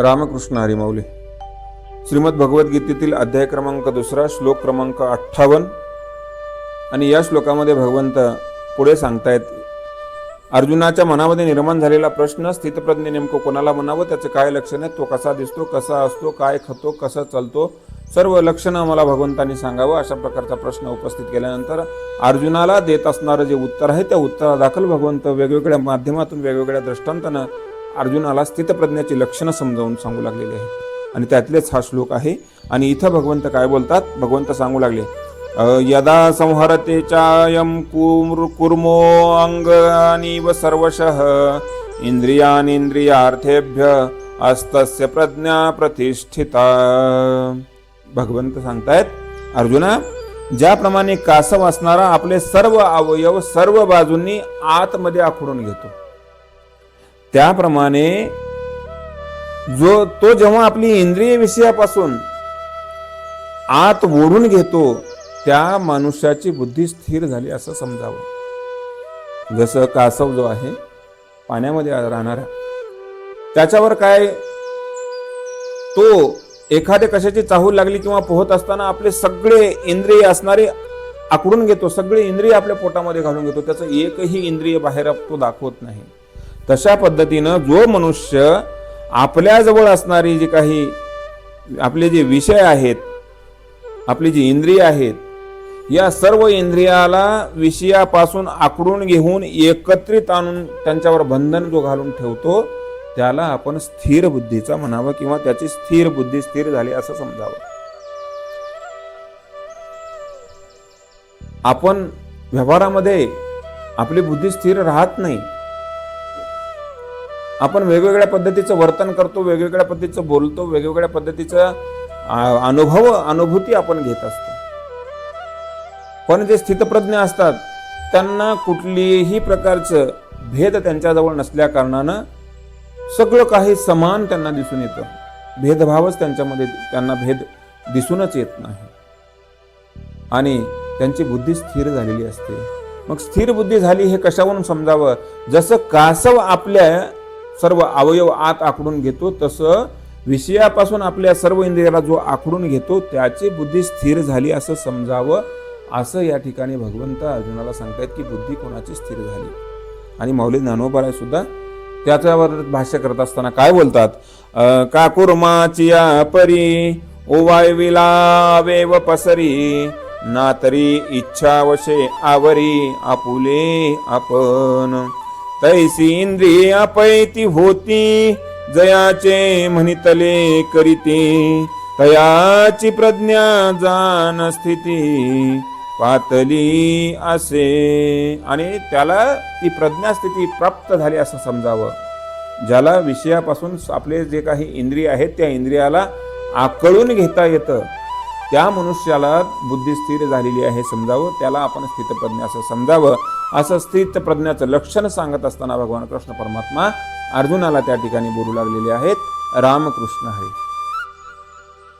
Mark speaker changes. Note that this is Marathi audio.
Speaker 1: रामकृष्ण हरिमौली श्रीमद भगवद्गीतेतील अध्याय क्रमांक दुसरा श्लोक क्रमांक अठ्ठावन्न. आणि या श्लोकामध्ये भगवंत पुढे सांगतायत अर्जुनाच्या मनामध्ये निर्माण झालेला प्रश्न स्थितप्रज्ञ नेमकं कोणाला म्हणावं? त्याचं काय लक्षण आहे? तो कसा दिसतो? कसा असतो? काय खातो? कसा चालतो? सर्व लक्षणं मला भगवंतांनी सांगावं. अशा प्रकारचा प्रश्न उपस्थित केल्यानंतर अर्जुनाला देत असणारं जे उत्तर आहे त्या उत्तरादाखल भगवंत वेगवेगळ्या माध्यमातून वेगवेगळ्या दृष्टांतानं अर्जुनाला स्थितप्रज्ञाची लक्षणं समजावून सांगू लागलेली आहे आणि त्यातलेच हा श्लोक आहे. आणि इथं भगवंत काय बोलतात? भगवंत सांगू लागले यदा संहरते चायम कुर् कुर्मो अंगानीव सर्वशः इंद्रियानिंद्रियार्थेभ्य अस्तस्य प्रज्ञा प्रतिष्ठिता। भगवंत सांगतायत अर्जुना ज्याप्रमाणे कासव असणारा आपले सर्व अवयव सर्व बाजूंनी आतमध्ये आखडून घेतो. त्याप्रमाणे जो तो जेव्हा आपली इंद्रिय विषयापासून आत ओढून घेतो त्या मनुष्याची बुद्धी स्थिर झाली असं समजावं. जसं कासव जो आहे पाण्यामध्ये राहणारा त्याच्यावर काय तो एखाद्या कशाची चाहूल लागली किंवा पोहत असताना आपले सगळे इंद्रिय असणारे आकडून घेतो सगळे इंद्रिय आपल्या पोटामध्ये घालून घेतो त्याचं एकही इंद्रिय बाहेर तो दाखवत नाही. तशा पद्धतीनं जो मनुष्य आपल्याजवळ असणारी जी काही आपले जे विषय आहेत आपली जी इंद्रिय आहेत या सर्व इंद्रियाला विषयापासून आकडून घेऊन एकत्रित आणून त्यांच्यावर बंधन जो घालून ठेवतो त्याला आपण स्थिर बुद्धीचा म्हणावं किंवा त्याची स्थिर बुद्धी स्थिर झाली असं समजावं. आपण व्यवहारामध्ये आपली बुद्धी स्थिर राहत नाही आपण वेगवेगळ्या पद्धतीचं वर्तन करतो वेगवेगळ्या पद्धतीचं बोलतो वेगवेगळ्या पद्धतीचं अनुभव अनुभूती आपण घेत असतो. पण जे स्थितप्रज्ञ असतात त्यांना कुठलीही प्रकारचं भेद त्यांच्याजवळ नसल्या कारणानं सगळं काही समान त्यांना दिसून येतं. भेदभावच त्यांच्यामध्ये त्यांना भेद दिसूनच येत नाही. आणि त्यांची बुद्धी स्थिर झालेली असते. मग स्थिर बुद्धी झाली हे कशावरून समजावं? जसं कासव आपल्या सर्व अवयव आत आखडून घेतो तसं विषयापासून आपल्या सर्व इंद्रियाला जो आखडून घेतो त्याची बुद्धी स्थिर झाली असं समजावं असं या ठिकाणी भगवंत अर्जुनाला सांगतायत की बुद्धी कोणाची स्थिर झाली? आणि मौली ज्ञानोबाराय सुद्धा त्याच्यावर भाष्य करत असताना काय बोलतात? अ, काकुर्माचिया परी ओवायविला वेव पसरी ना तरी इच्छावशे आवरी आपुले आपण. तैसी इंद्रिय अपैती होती जयाचे म्हणितले करीते तयाची प्रज्ञा जाण स्थिती पातली असे. आणि त्याला ती प्रज्ञास्थिती प्राप्त झाली असं समजावं. ज्याला विषयापासून आपले जे काही इंद्रिय आहेत त्या इंद्रियाला आकळून घेता येतं. त्या मनुष्याला बुद्धी स्थिर झालेली आहे समजावं त्याला आपण स्थितप्रज्ञ असं समजावं असं स्थितप्रज्ञाचं लक्षण सांगत असताना भगवान कृष्ण परमात्मा अर्जुनाला त्या ठिकाणी बोलू लागलेले आहेत. रामकृष्ण हरी.